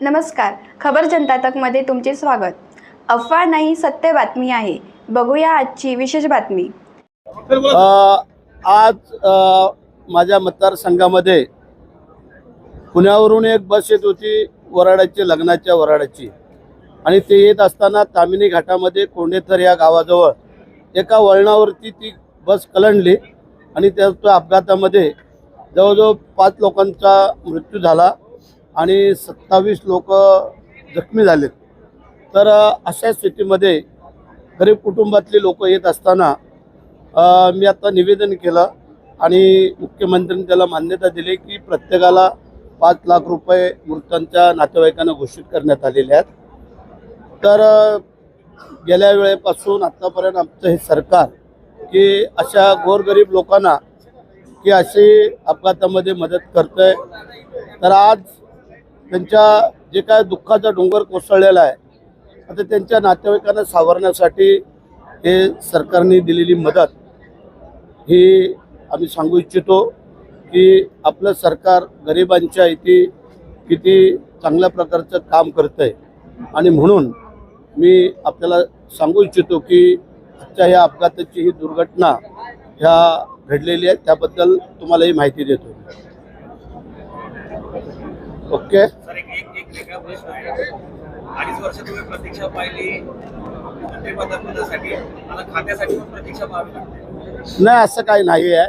नमस्कार. खबर जनता तकमध्ये तुमचे स्वागत. अफवा नाही सत्य बातमी आहे. बघूया आजची विशेष बातमी. अ, आज अ, माझ्या मतदारसंघामध्ये पुण्यावरून एक बस येत होती वराडाची लग्नाच्या वराडाची आणि ते येत असताना तामिनी घाटामध्ये कोंडेथर या गावाजवळ एका वळणावरती ती बस कलंडली आणि त्या त्या अपघातामध्ये जवळजवळ पाच लोकांचा मृत्यू झाला. आणि सत्तावीस लोक जखमी झालेत. तर अशा स्थितीमध्ये गरीब कुटुंबातली लोक येत असताना मी आता निवेदन केलं आणि मुख्यमंत्र्यांनी त्याला मान्यता दिली की प्रत्येकाला पाच लाख रुपये मृतांच्या नातेवाईकांना घोषित करण्यात आलेले आहेत. तर गेल्या वेळेपासून आत्तापर्यंत आमचं हे सरकार की अशा गोरगरीब लोकांना की अशी अपघातामध्ये मदत करतंय. तर आज त्यांच्या जे काय दुःखाचा डोंगर कोसळलेला आहे आता त्यांच्या नातेवाईकांना सावरण्यासाठी हे सरकारने दिलेली मदत ही आम्ही सांगू इच्छितो की आपलं सरकार गरिबांच्या इथे किती चांगल्या प्रकारचं काम करतं आहे आणि म्हणून मी आपल्याला सांगू इच्छितो की आजच्या ह्या अपघाताची ही दुर्घटना ह्या घडलेली आहे त्याबद्दल तुम्हाला ही माहिती देतो. ओके. आहे. अडीच वर्ष तुम्ही प्रतीक्षा पाहिली नाही असं काही नाही आहे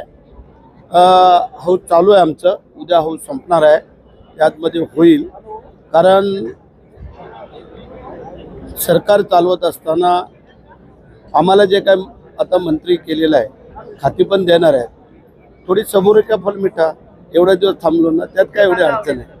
हौद चालू आहे आमचं. उद्या हौद संपणार आहे. त्यातमध्ये होईल. कारण सरकार चालवत असताना आम्हाला जे काय आता मंत्री केलेलं आहे खाती पण देणार आहेत थोडी सबुरी का फल मिठा. एवढ्या दिवस थांबलो ना त्यात काय एवढी अडचण आहे?